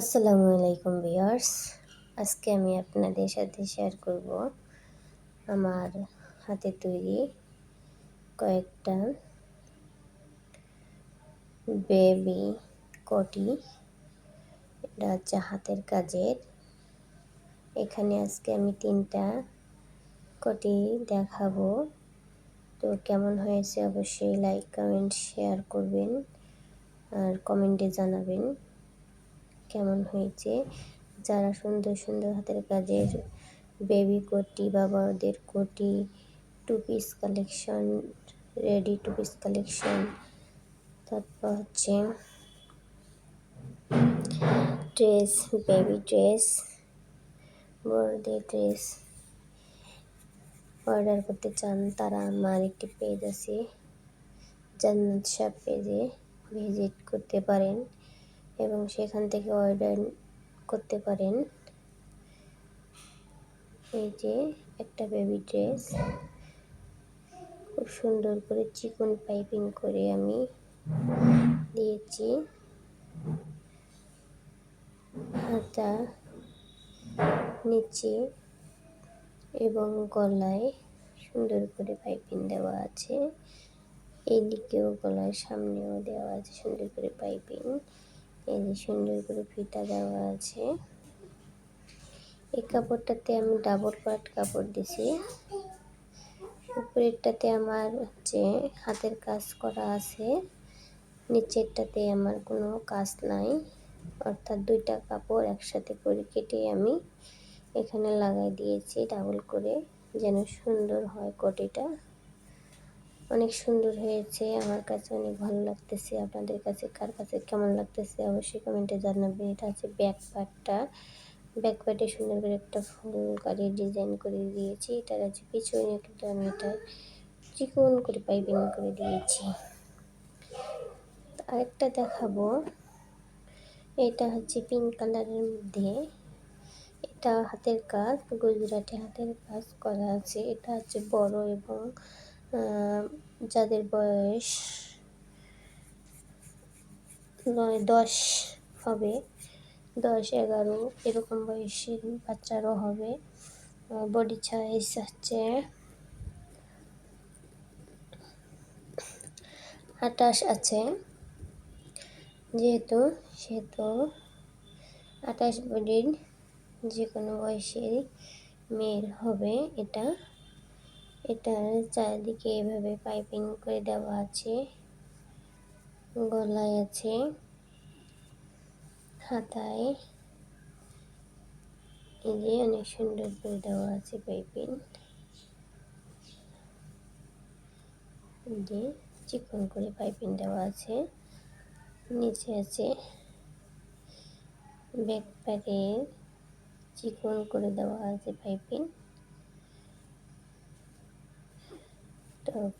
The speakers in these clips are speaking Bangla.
আসসালামু আলাইকুম ভিউয়ার্স। আজকে আমি আপনাদের সাথে শেয়ার করব আমার হাতে তৈরি কয়েকটা বেবি কটি। এটা হচ্ছে হাতের কাজের। এখানে আজকে আমি তিনটা কটি দেখাবো। তো কেমন হয়েছে অবশ্যই লাইক কমেন্ট শেয়ার করবেন আর কমেন্টে জানাবেন। কেমন হয়েছে? যারা সুন্দর সুন্দর হাতের কাজের বেবি কোটি বা বড়দের কোটি two piece collection ready two piece collection তারপর হচ্ছে ড্রেস বেবি ড্রেস বড়দের ড্রেস অর্ডার করতে চান তারা আমার একটি পেজ আছে, জান্নাত শাহ পেজে ভিজিট করতে পারেন। এবং সেখান থেকে অর্ডার করতে পারেন। এই যে একটা বেবি ড্রেস খুব সুন্দর করে চিকন পাইপিং করে আমি দিয়েছি। হাতা নিচে এবং গলায় সুন্দর করে পাইপিং দেওয়া আছে। এইদিকেও গলার সামনেও দেওয়া আছে সুন্দর করে পাইপিং এই যে সুন্দর করে ফিতা দেওয়া আছে। এই কাপড়টাতে আমি ডাবল পার্ট কাপড় দিছি। উপরেরটাতে আমার হচ্ছে হাতের কাজ করা আছে। নিচেরটাতে আমার কোনো কাজ নাই। অর্থাৎ দুইটা কাপড় একসাথে করে কেটে আমি এখানে লাগাই দিয়েছি ডাবল করে, যেন সুন্দর হয় কোটিটা। অনেক সুন্দর হয়েছে। আমার কাছে অনেক ভালো লাগতেছে। আপনাদের কাছে কার কাছে কেমন লাগতেছে অবশ্যই কমেন্টে জানাবেন। এটা হচ্ছে ব্যাক পার্টটা ব্যাক পার্টে সুন্দর করে একটা ফুল গাড়ি ডিজাইন করে দিয়েছি। এটার হচ্ছে পিছনে কিন্তু আমি এটা চিকন করে পাইপিং করে দিয়েছি। আরেকটা দেখাবো। এটা হচ্ছে পিঙ্ক কালারের মধ্যে। এটা হাতের কাজ, গুজরাটি হাতের কাজ করা আছে। এটা হচ্ছে বড় এবং যাদের বয়স নয়, দশ হবে, দশ, এগারো, এরকম বয়সের বাচ্চারও হবে। বডি সাইজ হচ্ছে আটাশ আছে। যেহেতু, সেহেতু আটাশ বডির যে কোনো বয়সের মেয়ের হবে এটা। এটার চারিদিকে এভাবে পাইপিং করে দেওয়া আছে, গলায় আছে হাতায় এই যে অনেক সুন্দর করে দেওয়া আছে পাইপিং। যে চিকন করে পাইপিং দেওয়া আছে। নিচে আছে ব্যাকপ্যাকে চিকন করে দেওয়া আছে পাইপিং।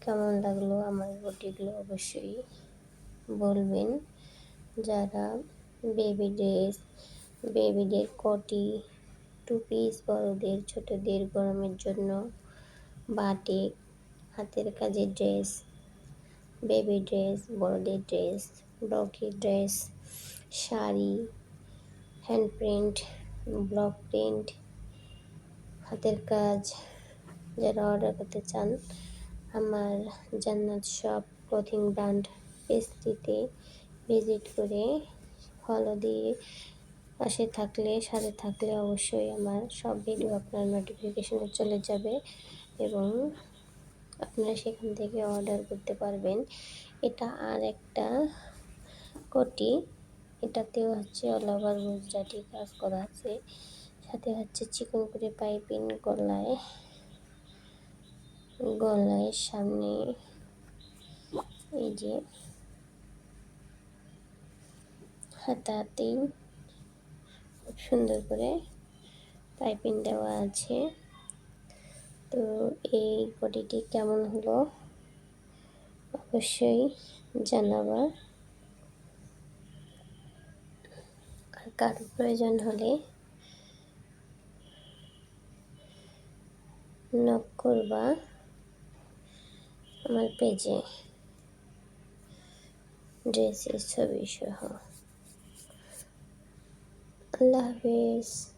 কেমন লাগল আমার রুটিগুলো অবশ্যই বলবেন। যারা বেবি ড্রেস বেবিদের কটি টু পিস বড়দের, ছোটদের গরমের জন্য বাটিক হাতের কাজের ড্রেস বেবি ড্রেস বড়দের ড্রেস ব্লকের dress sari hand print block print হাতের কাজ, যারা অর্ডার করতে চান আমার জান্নাত শপ ক্লোথিং ব্র্যান্ড পেজটিতে ভিজিট করে ফলো দিয়ে পাশে থাকলে, সাথে থাকলে অবশ্যই আমার সব ভিডিও আপনার নোটিফিকেশনে চলে যাবে এবং আপনারা সেখান থেকে অর্ডার করতে পারবেন। এটা আর একটা কোটি। এটাতেও হচ্ছে অল ওভার গুজরাটি কাজ করা আছে। সাথে হচ্ছে চিকন করে পাইপিং, গলায় গলায় সামনে এই যে হাতাতেই খুব সুন্দর করে পাইপিং দেওয়া আছে। তো এই বডিটি কেমন হলো? অবশ্যই জানাবা। আর কার প্রয়োজন হলে নক করবা। আমার পেজে ড্রেসের ছবি সহ। আল্লাহ হাফেজ।